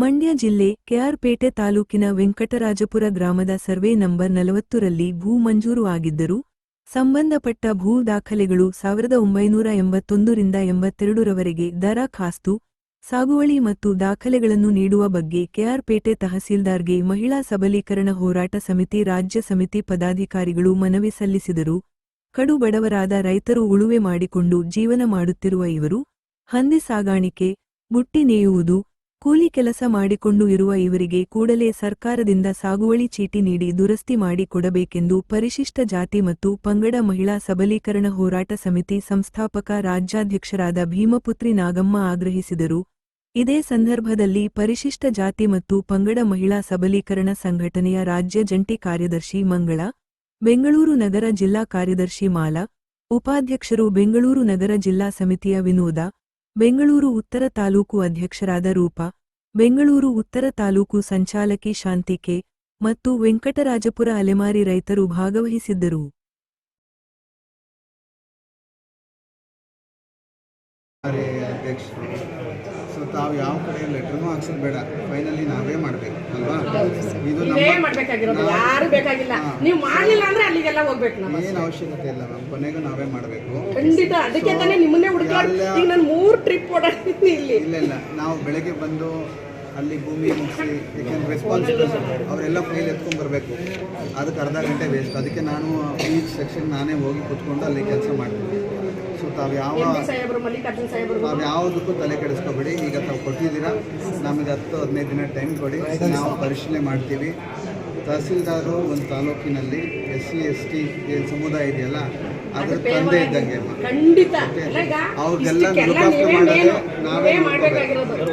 ಮಂಡ್ಯ ಜಿಲ್ಲೆ ಕೆಆರ್ಪೇಟೆ ತಾಲೂಕಿನ ವೆಂಕಟರಾಜಪುರ ಗ್ರಾಮದ ಸರ್ವೆ ನಂಬರ್ ನಲವತ್ತರಲ್ಲಿ ಭೂ ಮಂಜೂರು ಆಗಿದ್ದರೂ ಸಂಬಂಧಪಟ್ಟ ಭೂ ದಾಖಲೆಗಳು ಸಾವಿರದ ಒಂಬೈನೂರ ಎಂಬತ್ತೊಂದರಿಂದ ಎಂಬತ್ತೆರಡರವರೆಗೆ ದರಖಾಸ್ತು ಸಾಗುವಳಿ ಮತ್ತು ದಾಖಲೆಗಳನ್ನು ನೀಡುವ ಬಗ್ಗೆ ಕೆಆರ್ಪೇಟೆ ತಹಸೀಲ್ದಾರ್ಗೆ ಮಹಿಳಾ ಸಬಲೀಕರಣ ಹೋರಾಟ ಸಮಿತಿ ರಾಜ್ಯ ಸಮಿತಿ ಪದಾಧಿಕಾರಿಗಳು ಮನವಿ ಸಲ್ಲಿಸಿದರು. ಕಡು ಬಡವರಾದ ರೈತರು ಉಳುವೆ ಮಾಡಿಕೊಂಡು ಜೀವನ ಮಾಡುತ್ತಿರುವ ಇವರು, ಹಂದಿ ಸಾಗಾಣಿಕೆ, ಬುಟ್ಟಿ ನೇಯುವುದು ಕೂಲಿ ಕೆಲಸ ಮಾಡಿಕೊಂಡು ಇರುವ ಇವರಿಗೆ ಕೂಡಲೇ ಸರ್ಕಾರದಿಂದ ಸಾಗುವಳಿ ಚೀಟಿ ನೀಡಿ ದುರಸ್ತಿ ಮಾಡಿ ಕೊಡಬೇಕೆಂದು ಪರಿಶಿಷ್ಟ ಜಾತಿ ಮತ್ತು ಪಂಗಡ ಮಹಿಳಾ ಸಬಲೀಕರಣ ಹೋರಾಟ ಸಮಿತಿ ಸಂಸ್ಥಾಪಕ ರಾಜ್ಯಾಧ್ಯಕ್ಷರಾದ ಭೀಮಪುತ್ರಿ ನಾಗಮ್ಮ ಆಗ್ರಹಿಸಿದರು. ಇದೇ ಸಂದರ್ಭದಲ್ಲಿ ಪರಿಶಿಷ್ಟ ಜಾತಿ ಮತ್ತು ಪಂಗಡ ಮಹಿಳಾ ಸಬಲೀಕರಣ ಸಂಘಟನೆಯ ರಾಜ್ಯ ಜಂಟಿ ಕಾರ್ಯದರ್ಶಿ ಮಂಗಳ, ಬೆಂಗಳೂರು ನಗರ ಜಿಲ್ಲಾ ಕಾರ್ಯದರ್ಶಿ ಮಾಲ, ಉಪಾಧ್ಯಕ್ಷರು ಬೆಂಗಳೂರು ನಗರ ಜಿಲ್ಲಾ ಸಮಿತಿಯ ವಿನೋದ, ಬೆಂಗಳೂರು ಉತ್ತರ ತಾಲೂಕು ಅಧ್ಯಕ್ಷರಾದ ರೂಪಾ ಬೆಂಗಳೂರು ಉತ್ತರ ತಾಲೂಕು ಸಂಚಾಲಕಿ ಶಾಂತಿಕೆ ಮತ್ತು ವೆಂಕಟರಾಜಪುರ ಅಲೆಮಾರಿ ರೈತರು ಭಾಗವಹಿಸಿದ್ದರು. ಸೊ ತಾವು ಯಾವ ಕಡೆ ಲೆಟರ್ನು ಹಾಕ್ಸೋದು ಬೇಡ ಫೈನಲಿ ನಾವೇ ಮಾಡಬೇಕು ಅಲ್ವಾ? ಇದು ಯಾರು ಬೇಕಾಗಿಲ್ಲ. ನೀವು ಮಾಡಲಿಲ್ಲ ಅಂದ್ರೆ ಅಲ್ಲಿಗೆಲ್ಲ ಹೋಗ್ಬೇಕು ನಾವು ಏನು ಅವಶ್ಯಕತೆ ಇಲ್ಲ ಮ್ಯಾಮ್ ಕೊನೆಗೂ ನಾವೇ ಮಾಡಬೇಕು. ಖಂಡಿತ ಅದಕ್ಕೆ ತಾನೇ ನಿಮ್ಮನ್ನೇ ಹುಡುಕಾಡ್ ಈಗ ನಾನು ಮೂರ್ ಟ್ರಿಪ್ ಓಡಾಡ್ತೀನಿ ಇಲ್ಲಿ ಇಲ್ಲ ಇಲ್ಲ. ನಾವು ಬೆಳಗ್ಗೆ ಬಂದು ಅಲ್ಲಿ ಭೂಮಿ ಮುಗಿಸಿ ಏಕೆಂದ್ರೆ ರೆಸ್ಪಾನ್ಸಿಬಲ್ ಅವರೆಲ್ಲ ಫೈಲ್ ಎತ್ಕೊಂಡ್ ಬರಬೇಕು. ಅದಕ್ಕೆ ಅರ್ಧ ಗಂಟೆ ವೇಸ್ಟ್ ಅದಕ್ಕೆ ನಾನು ಈಚ್ ಸೆಕ್ಷನ್ ನಾನೇ ಹೋಗಿ ಕುತ್ಕೊಂಡು ಅಲ್ಲಿ ಕೆಲಸ ಮಾಡ್ತೀನಿ. ಸೊ ತಾವು ಯಾವ ತಾವು ಯಾವುದಕ್ಕೂ ತಲೆ ಕೆಡಿಸ್ಕೋಬೇಡಿ. ಈಗ ತಾವು ಕೊಟ್ಟಿದ್ದೀರಾ ನಮಗೆ ಹತ್ತು ಹದಿನೈದು ದಿನ ಟೈಮ್ ಕೊಡಿ. ನಾವು ಪರಿಶೀಲನೆ ಮಾಡ್ತೀವಿ. ತಹಸೀಲ್ದಾರು ಒಂದು ತಾಲೂಕಿನಲ್ಲಿ ಎಸ್ ಸಿ ಎಸ್ ಟಿ ಏನು ಸಮುದಾಯ ಇದೆಯಲ್ಲ ಅದ್ರ ತಂದೆ ಇದ್ದಂಗೆ ಅವ್ರಿಗೆಲ್ಲ look after ನೀವೇ ನಾವೇ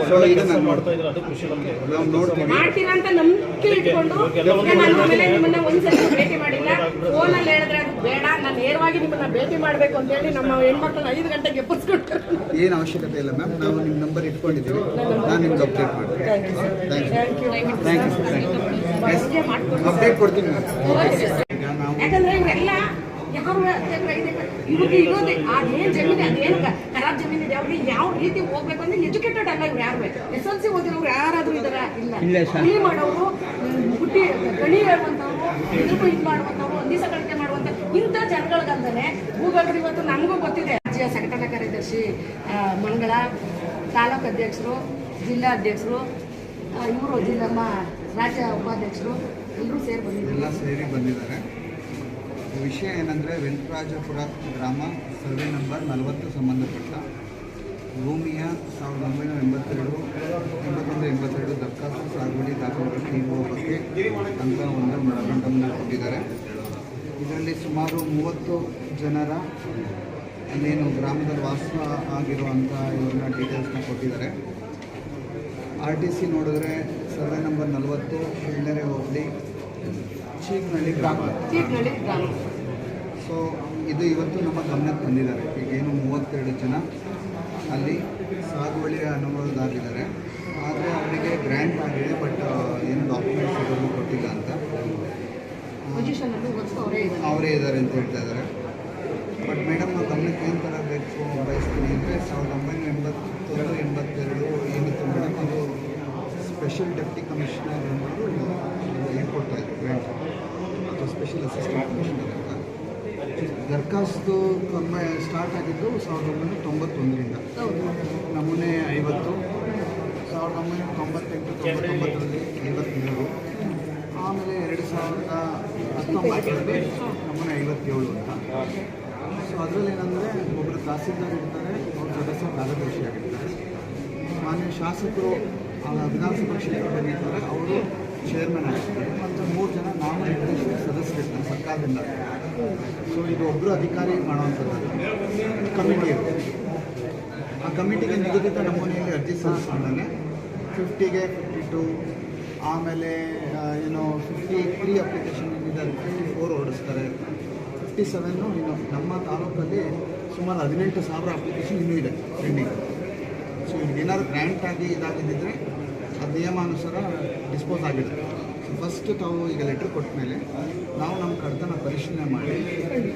ನೀವೇ ಮಾಡ್ಬೇಕಾಗಿರೋದು ಸೊ ಇದು ನಾನು ನೋಡ್ತೀನಿ ನಾವು ನೋಡ್ತೀವಿ. ಮಾಡ್ತೀರಾ? ಅಂತ ನಂಬಿಕೆ ಇಟ್ಕೊಂಡು ನಿಮ್ಮನ್ನ ಒಂದ್ಸಲ ಭೇಟಿ ಮಾಡಿಲ್ಲ. ಫೋನಲ್ಲಿ ಹೇಳಿದ್ರೆ ಅದು ಬೇಡ. ನಾನು ನೇರವಾಗಿ ನಿಮ್ಮನ್ನ ಭೇಟಿ ಮಾಡ್ಬೇಕು ಅಂತ ಹೇಳಿ ನಮ್ಮ ಹೆಣ್ಮಕ್ಳನ್ನ ಐದು ಗಂಟೆಗೆ ಎಬ್ಬರಿಸ್ಕೊಂಡು ಏನು ಅವಶ್ಯಕತೆ ಇಲ್ಲ ಮ್ಯಾಮ್. ನಾವು ನಿಮ್ಮ ನಂಬರ್ ಇಟ್ಕೊಂಡಿದ್ದೀವಿ. ನಾನು ನಿಮ್ಗೆ ಅಪ್ಡೇಟ್ ಮಾಡ್ತೀನಿ. Thank you thank you thank you update ಕೊಡ್ತೀನಿ ಮ್ಯಾಮ್. ಯಾಕಂದ್ರೆ ಇವೆಲ್ಲ ಯಾರು ಇವ್ರಿಗೆ ಇರೋದೇ ಅದೇನು ಜಮೀನು ಅದೇನು ಖರಾಬ್ ಜಮೀನು ಇದೆ ಅವ್ರಿಗೆ ಯಾವ ರೀತಿ ಹೋಗ್ಬೇಕು ಅಂದ್ರೆ ಎಜುಕೇಟೆಡ್ ಅಲ್ಲ ಇವ್ರು ಯಾರು ಎಸ್ ಎಲ್ ಸಿ ಓದಿರೋರು ಯಾರಾದ್ರೂ ಇದಾರ ಇಲ್ಲ. ಕೂಲಿ ಮಾಡೋರು ಹುಟ್ಟಿ ಗಣಿ ಹೇಳುವಂಥವ್ರು ಎಲ್ರಿಗೂ ಇದು ಮಾಡುವಂಥವ್ರು ಒಂದಿವಸ ಕಳಿಕೆ ಮಾಡುವಂಥ ಇಂಥ ಜನಗಳಿಗಂತಾನೆ ಭೂಗಳ್ರು ಇವತ್ತು ನಮಗೂ ಗೊತ್ತಿದೆ. ರಾಜ್ಯ ಸಂಘಟನಾ ಕಾರ್ಯದರ್ಶಿ ಮಂಗಳ ತಾಲೂಕು ಅಧ್ಯಕ್ಷರು ಜಿಲ್ಲಾ ಅಧ್ಯಕ್ಷರು ಇವರು ಜಿಲ್ಲಮ್ಮ ರಾಜ್ಯ ಉಪಾಧ್ಯಕ್ಷರು ಎಲ್ಲರೂ ಸೇರಿ ಬಂದಿದ್ದಾರೆ. ಎಲ್ಲ ಸೇರಿ ಬಂದಿದ್ದಾರೆ. ವಿಷಯ ಏನಂದರೆ ವೆಂಕಟರಾಜಪುರ ಗ್ರಾಮ ಸರ್ವೆ ನಂಬರ್ ನಲವತ್ತು ಸಂಬಂಧಪಟ್ಟ ಭೂಮಿಯ ಸಾವಿರದ ಒಂಬೈನೂರ ಎಂಬತ್ತೆರಡು, ಎಂಬತ್ತೊಂದು, ಎಂಬತ್ತೆರಡು ದರ್ಖಾಸ್ತು ಸಾಗುವಳಿ ದಾಖಲೆಗಳನ್ನು ನೀಡುವ ಬಗ್ಗೆ ಅಂತ ಒಂದು ಮೆಮೊರಂಡಮ್ನ ಕೊಟ್ಟಿದ್ದಾರೆ. ಇದರಲ್ಲಿ ಸುಮಾರು ಮೂವತ್ತು ಜನರ ಅಲ್ಲೇನು ಗ್ರಾಮದಲ್ಲಿ ವಾಸ ಆಗಿರುವಂಥ ಇವ್ರನ್ನ ಡೀಟೇಲ್ಸ್ನ ಕೊಟ್ಟಿದ್ದಾರೆ. ಆರ್ ಟಿ ಸಿ ನೋಡಿದ್ರೆ ಸರ್ವೆ ನಂಬರ್ ನಲವತ್ತು ಎಳ್ಳರೆ ಹೋಬಳಿ ಚೀಕ್ನಳ್ಳಿ ಗ್ರಾಮ. ಚೀಟ್ನಳ್ಳಿ ಗ್ರಾಮ. ಸೊ ಇದು ಇವತ್ತು ನಮ್ಮ ಗಮನಕ್ಕೆ ಬಂದಿದ್ದಾರೆ. ಈಗೇನು ಮೂವತ್ತೆರಡು ಜನ ಅಲ್ಲಿ ಸಾಗುವಳಿಯ ಅನುಭವದಾಗಿದ್ದಾರೆ. ಆದರೆ ಅವರಿಗೆ ಗ್ರ್ಯಾಂಟ್ ಆಗಿದೆ ಬಟ್ ಏನು ಡಾಕ್ಯುಮೆಂಟ್ಸ್ ಇದನ್ನು ಕೊಟ್ಟಿಲ್ಲ ಅಂತ. ಅವರೇ ಇದ್ದಾರೆ. ಅಂತ ಹೇಳ್ತಾ ಇದ್ದಾರೆ. ಬಟ್ ಮೇಡಮ್ ನಾವು ಗಮನಕ್ಕೆ ಏನು ತರಬೇಕು ಬಯಸ್ತೀನಿ ಅಂದರೆ ಸಾವಿರದ ಒಂಬೈನೂರ ಎಂಬತ್ತೊಂದು ಎಂಬತ್ತೆರಡು ಏನಿತ್ತು ಮೇಡಮ್ ಅದು ಸ್ಪೆಷಲ್ ಡೆಪ್ಟಿ ಕಮಿಷನರ್ ಅನ್ನೋದು ಹೇಳ್ಕೊಡ್ತಾ ಇದ್ರು ಗ್ರ್ಯಾಂಟ್ ಸ್ಪೆಷಲ್ ಅಸಿಸ್ಟೆಂಟ್ ಕಮಿಷನರ್ ಅಂತ. ದರ್ಖಾಸ್ತು ಕಮ್ಮಿ ಸ್ಟಾರ್ಟ್ ಆಗಿದ್ದು ಸಾವಿರದ ಒಂಬೈನೂರ ತೊಂಬತ್ತೊಂದರಿಂದ. ನಮೂನೆ ಐವತ್ತು ಸಾವಿರದ ಒಂಬೈನೂರ ತೊಂಬತ್ತೆಂಟು ತೊಂಬತ್ತೊಂಬತ್ತರಲ್ಲಿ ಐವತ್ತ್ಮೂರು ಆಮೇಲೆ ಎರಡು ಸಾವಿರದ ಹತ್ತೊಂಬತ್ತರಲ್ಲಿ ನಮೂನೆ ಐವತ್ತೇಳು ಅಂತ. ಸೊ ಅದರಲ್ಲಿ ಏನಂದರೆ ಒಬ್ಬರು ತಹಸೀಲ್ದಾರ್ ಇರ್ತಾರೆ ಅವ್ರ ಸದಸ್ಯ ಕಾರ್ಯದರ್ಶಿ ಆಗಿರ್ತಾರೆ. ಮಾನ್ಯ ಶಾಸಕರು ಆ ವಿಧಾನಸಭಾ ಕ್ಷೇತ್ರದಲ್ಲಿ ಇರ್ತಾರೆ ಅವರು ಚೇರ್ಮನ್ ಆಗಿದೆ ಮತ್ತು ಮೂರು ಜನ ನಾಮಿನೇಟೆಡ್ ಸದಸ್ಯರಿದ್ದಾರೆ ಸರ್ಕಾರದಿಂದ. ಸೊ ಇದು ಒಬ್ಬರು ಅಧಿಕಾರಿ ಮಾಡುವಂಥದ್ದು. ಕಮಿಟಿ ಆ ಕಮಿಟಿಗೆ ನಿಗದಿತ ನಮೂನೆಯಲ್ಲಿ ಅರ್ಜಿ ಸಲ್ಲಿಸ್ಕೊಂಡಾನೆ ಫಿಫ್ಟಿಗೆ ಫಿಫ್ಟಿ ಟು ಆಮೇಲೆ ಏನೋ ಫಿಫ್ಟಿ ತ್ರೀ ಅಪ್ಲಿಕೇಶನ್ ಅದು ಫಿಫ್ಟಿ ಫೋರ್ ಓಡಿಸ್ತಾರೆ ಫಿಫ್ಟಿ ಸೆವೆನ್ನು ಇನ್ನು ನಮ್ಮ ತಾಲೂಕಲ್ಲಿ ಸುಮಾರು ಹದಿನೆಂಟು ಸಾವಿರ ಅಪ್ಲಿಕೇಶನ್ ಇನ್ನೂ ಇದೆ ಪೆಂಡಿಂಗ್ ಸೊ ಏನಾದ್ರು ಗ್ರ್ಯಾಂಟ್ ಆಗಿ ಇದಾಗಿದ್ದಿದ್ರೆ ಅದು ನಿಯಮಾನುಸಾರ ಡಿಸ್ಪೋಸ್ ಆಗಿದೆ. ಫಸ್ಟ್ ತಾವು ಈಗ ಲೆಟ್ರ್ ಕೊಟ್ಟ ಮೇಲೆ ನಾವು ನಮ್ಮ ಕಡತನ ಪರಿಶೀಲನೆ ಮಾಡಿ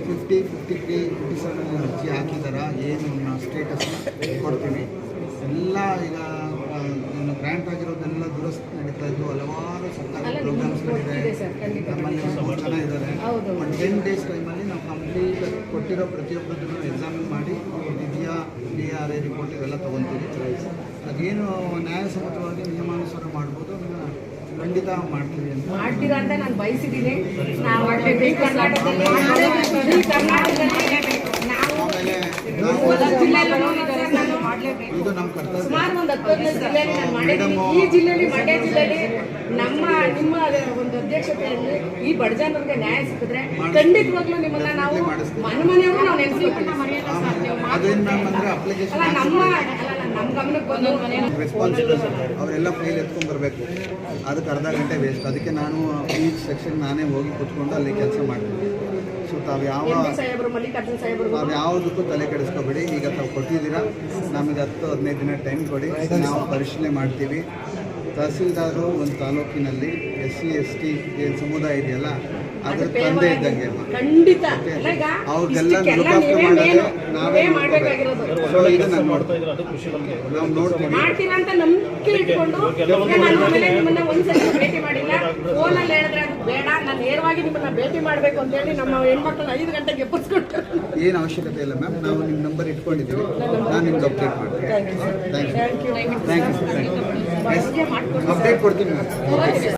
fifty fifty three fifty seven ಅರ್ಜಿ ಹಾಕಿದಾರ ಏನು ಸ್ಟೇಟಸ್ ಕೊಡ್ತೀವಿ. ಎಲ್ಲ ಈಗ ಆ, ಏನು ಗ್ರ್ಯಾಂಟ್ ಆಗಿರೋದೆಲ್ಲ ನಡೀತಾ ಇದ್ದು ಹಲವಾರು ಸರ್ಕಾರಿ ಪ್ರೋಗ್ರಾಮ್ಸ್ಗಳಿದೆ ನಮ್ಮಲ್ಲಿ ಜನ ಇದ್ದಾರೆ. ಒಂದು ಟೆನ್ ಡೇಸ್ ಟೈಮಲ್ಲಿ ನಾವು ಕಂಪ್ಲೀಟ್ ಕೊಟ್ಟಿರೋ ಪ್ರತಿಯೊಬ್ಬರದ್ದು ಎಕ್ಸಾಮಿನ್ ಮಾಡಿ ಇದೆಯಾ ಡಿ ಆರ್ ಐ ರಿಪೋರ್ಟ್ ಇವೆಲ್ಲ ತೊಗೊತೀವಿ. ಅದೇನು ನ್ಯಾಯಸಮ್ಮತವಾಗಿ ನಿಯಮಾನುಸಾರ ಮಾಡ್ಬೋದು ಖಂಡಿತ ಮಾಡ್ತೀವಿ ಅಂತ. ಮಾಡ್ತೀರಾ ಅಂತ ನಾನು ಬಯಸಿದ್ದೀನಿ ನಾವು ಇದು ನಮ್ಮ ಕರ್ತವ್ಯ. ಸುಮಾರು ಒಂದು ಹತ್ತು ಹದಿನೈದು ಜಿಲ್ಲೆಯಲ್ಲಿ ನಾನು ಮಾಡಿದ್ದೀನಿ ಈ ಜಿಲ್ಲೆಯಲ್ಲಿ ಮಂಡ್ಯ ಜಿಲ್ಲೆಯಲ್ಲಿ ನಮ್ಮ ನಿಮ್ಮ ಒಂದು ಅಧ್ಯಕ್ಷತೆಯಲ್ಲಿ ಈ ಬಡ ಜನರಿಗೆ ನ್ಯಾಯ ಸಿಕ್ಕಿದ್ರೆ ಖಂಡಿತವಾಗ್ಲೂ ನಿಮ್ಮನ್ನ ನಾವು ಮನೆ ಮನೆಯವರು ನಾವು ಅಲ್ಲ ನಮ್ಮ ರೆಸ್ಪಾನ್ಸಿಬಲ್ ಅವರೆಲ್ಲ ಫೈಲ್ ಎತ್ಕೊಂಡು ಬರಬೇಕು. ಅದಕ್ಕೆ ಅರ್ಧ ಗಂಟೆ ವೇಸ್ಟ್ ಅದಕ್ಕೆ ನಾನು ಈ ಸೆಕ್ಷನ್ ನಾನೇ ಹೋಗಿ ಕೂತ್ಕೊಂಡು ಅಲ್ಲಿ ಕೆಲಸ ಮಾಡ್ತೀನಿ. ಸೊ ತಾವು ಯಾವ ತಾವು ಯಾವುದಕ್ಕೂ ತಲೆ ಕೆಡಿಸ್ಕೋಬೇಡಿ. ಈಗ ತಾವು ಕೊಟ್ಟಿದ್ದೀರಾ ನಮಗೆ ಹತ್ತು ಹದಿನೈದು ದಿನ ಟೈಮ್ ಕೊಡಿ. ನಾವು ಪರಿಶೀಲನೆ ಮಾಡ್ತೀವಿ. ತಹಸೀಲ್ದಾರು ಒಂದು ತಾಲೂಕಿನಲ್ಲಿ ಎಸ್ ಸಿ ಎಸ್ ಟಿ ಏನು ಸಮುದಾಯ ಇದೆಯಲ್ಲ ಅದ್ರ ತಂದೆ ಇದ್ದಂಗೆ ಅಮ್ಮ. ಖಂಡಿತ. ಅವ್ರಿಗೆಲ್ಲ ನೀವೇ ಮಾಡ್ಬೇಕಾಗಿರೋದು. ಸೊ ಇದು ನಾನು ನೋಡ್ತೀನಿ ನಾವು ನೋಡ್ತೀವಿ. ಮಾಡ್ತೀರಾ ಅಂತ ನಂಬಿಕೆ ಇಟ್ಕೊಂಡು ನಾನು ಆಮೇಲೆ ನಿಮ್ಮನ್ನ ಒಂದ್ಸಲ ಭೇಟಿ ಮಾಡಿಲ್ಲ. ಫೋನಲ್ಲಿ ಹೇಳಿದ್ರೆ ಅದು ಬೇಡ. ನಾನು ನೇರವಾಗಿ ನಿಮ್ಮನ್ನ ಭೇಟಿ ಮಾಡಬೇಕು ಅಂತ ಹೇಳಿ ನಮ್ಮ ಹೆಣ್ಮಕ್ಳನ್ನ ಐದು ಗಂಟೆಗೆ ಏನು ಅವಶ್ಯಕತೆ ಇಲ್ಲ ಮ್ಯಾಮ್. ನಾವು ನಿಮ್ಮ ನಂಬರ್ ಇಟ್ಕೊಂಡಿದ್ದೀವಿ. ನಾನು ನಿಮ್ಗೆ ಅಪ್ಡೇಟ್ ಮಾಡ್ತೀನಿ. Thank you thank you thank you update ಕೊಡ್ತೀನಿ ಮ್ಯಾಮ್.